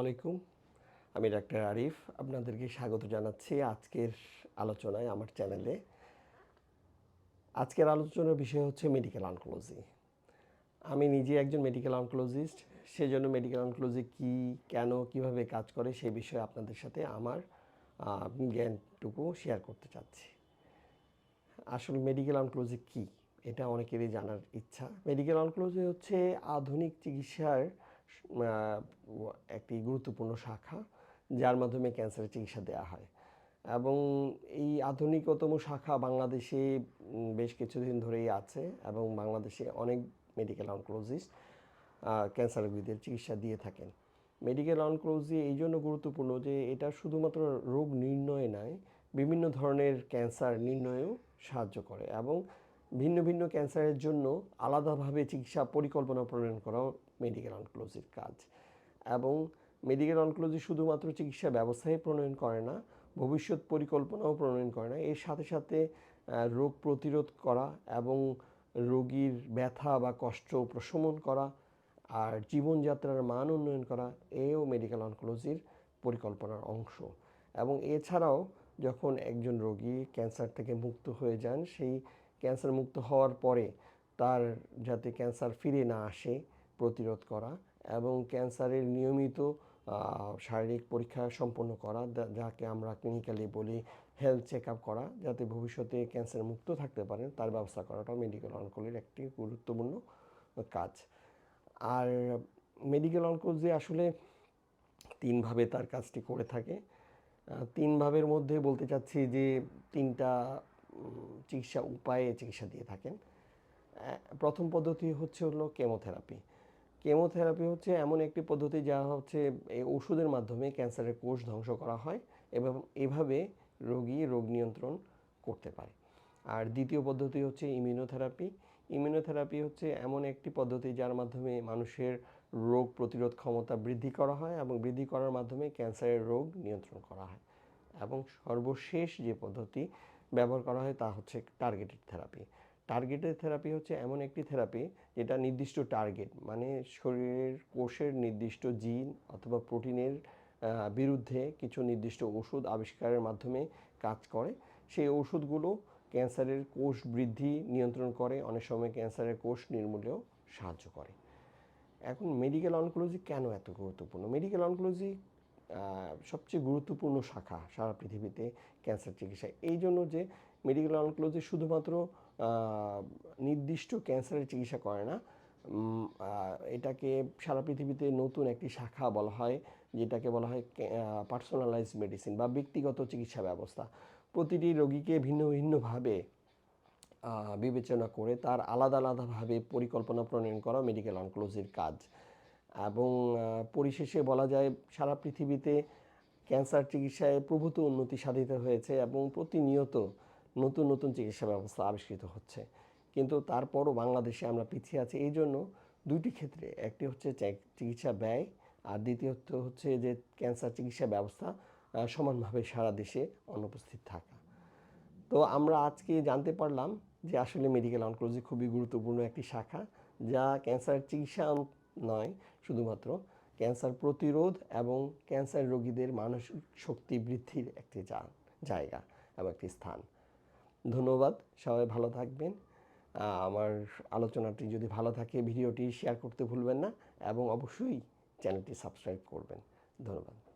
আলাইকুম। আমি ডাক্তার আরিফ, আপনাদেরকে স্বাগত জানাচ্ছি আজকের আলোচনায় আমার চ্যানেলে। আজকের আলোচনার বিষয় হচ্ছে মেডিকেল অনকোলজি আমি নিজে একজন মেডিকেল অনকোলজিস্ট সেজন্য মেডিকেল অনকোলজি কি, কেন, কীভাবে কাজ করে সেই বিষয়ে আপনাদের সাথে আমার জ্ঞানটুকু শেয়ার করতে চাচ্ছি। আসলে মেডিকেল অনকোলজি কি, এটা অনেকেরই জানার ইচ্ছা। মেডিকেল অনকোলজি হচ্ছে আধুনিক চিকিৎসার একটি গুরুত্বপূর্ণ শাখা, যার মাধ্যমে ক্যান্সারের চিকিৎসা দেওয়া হয়। এবং এই আধুনিকতম শাখা বাংলাদেশে বেশ কিছুদিন ধরেই আছে এবং বাংলাদেশে অনেক মেডিকেল অনকোলজিস্ট ক্যান্সার রোগীদের চিকিৎসা দিয়ে থাকেন। মেডিকেল অনকোলজি এই জন্য গুরুত্বপূর্ণ যে, এটা শুধুমাত্র রোগ নির্ণয় নয়, বিভিন্ন ধরনের ক্যান্সার নির্ণয়েও সাহায্য করে এবং ভিন্ন ভিন্ন ক্যান্সারের জন্য আলাদাভাবে চিকিৎসা পরিকল্পনা প্রণয়ন করাও মেডিকেল অনকোলজির কাজ। এবং মেডিকেল অনকোলজি শুধুমাত্র চিকিৎসা ব্যবস্থাই প্রণয়ন করে না, ভবিষ্যৎ পরিকল্পনাও প্রণয়ন করে না। এর সাথে সাথে রোগ প্রতিরোধ করা এবং রোগীর ব্যথা বা কষ্ট প্রশমন করা আর জীবনযাত্রার মান উন্নয়ন করা, এও মেডিকেল অনকোলজির পরিকল্পনার অংশ। এবং এছাড়াও যখন একজন রোগী ক্যান্সার থেকে মুক্ত হয়ে যান, সেই ক্যান্সার মুক্ত হওয়ার পরে তার যাতে ক্যান্সার ফিরে না আসে প্রতিরোধ করা এবং ক্যান্সারের নিয়মিত শারীরিক পরীক্ষা সম্পন্ন করা যাকে আমরা ক্লিনিক্যালি বলি হেলথ চেক আপ করা, যাতে ভবিষ্যতে ক্যান্সার মুক্ত থাকতে পারেন, তার ব্যবস্থা করাটাও মেডিকেল অনকোলজির একটি গুরুত্বপূর্ণ কাজ। আর মেডিকেল অনকোলজি আসলে তিনভাবে তার কাজটি করে থাকে। তিন ভাবের মধ্যে বলতে চাচ্ছি যে তিনটা চিকিৎসা উপায়ে চিকিৎসা দিয়ে থাকেন। প্রথম পদ্ধতি হচ্ছে হলো কেমোথেরাপি কেমোথেরাপি হচ্ছে এমন একটি পদ্ধতি যা হচ্ছে এই ওষুধের মাধ্যমে ক্যান্সারের কোষ ধ্বংস করা হয় এবং এভাবে রোগী রোগ নিয়ন্ত্রণ করতে পারে। আর দ্বিতীয় পদ্ধতি হচ্ছে ইমিউনোথেরাপি। ইমিউনোথেরাপি হচ্ছে এমন একটি পদ্ধতি যার মাধ্যমে মানুষের রোগ প্রতিরোধ ক্ষমতা বৃদ্ধি করা হয় এবং বৃদ্ধি করার মাধ্যমে ক্যান্সারের রোগ নিয়ন্ত্রণ করা হয়। এবং সর্বশেষ যে পদ্ধতি ব্যবহার করা হয় তা হচ্ছে টার্গেটেড থেরাপি টার্গেটেড থেরাপি হচ্ছে এমন একটি থেরাপি যেটা নির্দিষ্ট টার্গেট মানে শরীরের কোষের নির্দিষ্ট জিন অথবা প্রোটিনের বিরুদ্ধে কিছু নির্দিষ্ট ওষুধ আবিষ্কারের মাধ্যমে কাজ করে। সেই ওষুধগুলো ক্যান্সারের কোষ বৃদ্ধি নিয়ন্ত্রণ করে, অনেক সময় ক্যান্সারের কোষ নির্মূলেও সাহায্য করে। এখন মেডিকেল অনকোলজি কেন এত গুরুত্বপূর্ণ? মেডিকেল অনকোলজি সবচেয়ে গুরুত্বপূর্ণ শাখা সারা পৃথিবীতে ক্যান্সার চিকিৎসা। এই জন্য যে মেডিকেল অনকোলজি শুধুমাত্র নির্দিষ্ট ক্যান্সারের চিকিৎসা করে না এটাকে সারা পৃথিবীতে নতুন একটি শাখা বলা হয়, যেটাকে বলা হয় পার্সোনালাইজ মেডিসিন বা ব্যক্তিগত চিকিৎসা ব্যবস্থা। প্রতিটি রোগীকে ভিন্ন ভিন্নভাবে বিবেচনা করে তার আলাদা আলাদাভাবে পরিকল্পনা প্রণয়ন করা মেডিকেল অনকোলজির কাজ। এবং পরিশেষে বলা যায় সারা পৃথিবীতে ক্যান্সার চিকিৎসায় প্রভূত উন্নতি সাধিত হয়েছে এবং প্রতিনিয়ত নতুন নতুন চিকিৎসা ব্যবস্থা আবিষ্কৃত হচ্ছে। কিন্তু তারপরও বাংলাদেশে আমরা পিছিয়ে আছি। এই জন্য দুইটি ক্ষেত্রে, একটি হচ্ছে চিকিৎসা ব্যয় আর দ্বিতীয়ত হচ্ছে যে ক্যান্সার চিকিৎসা ব্যবস্থা সমানভাবে সারা দেশে অনুপস্থিত থাকা। তো আমরা আজকে জানতে পারলাম যে আসলে মেডিকেল অনকোলজি খুবই গুরুত্বপূর্ণ একটি শাখা যা ক্যান্সার চিকিৎসা নয়, শুধুমাত্র ক্যান্সার প্রতিরোধ এবং ক্যান্সার রোগীদের মানসিক শক্তি বৃদ্ধির একটি জায়গা এবং একটি স্থান। ধন্যবাদ, সবাই ভালো থাকবেন। আমার আলোচনাটি যদি ভালো থাকে, ভিডিওটি শেয়ার করতে ভুলবেন না এবং অবশ্যই চ্যানেলটি সাবস্ক্রাইব করবেন। ধন্যবাদ।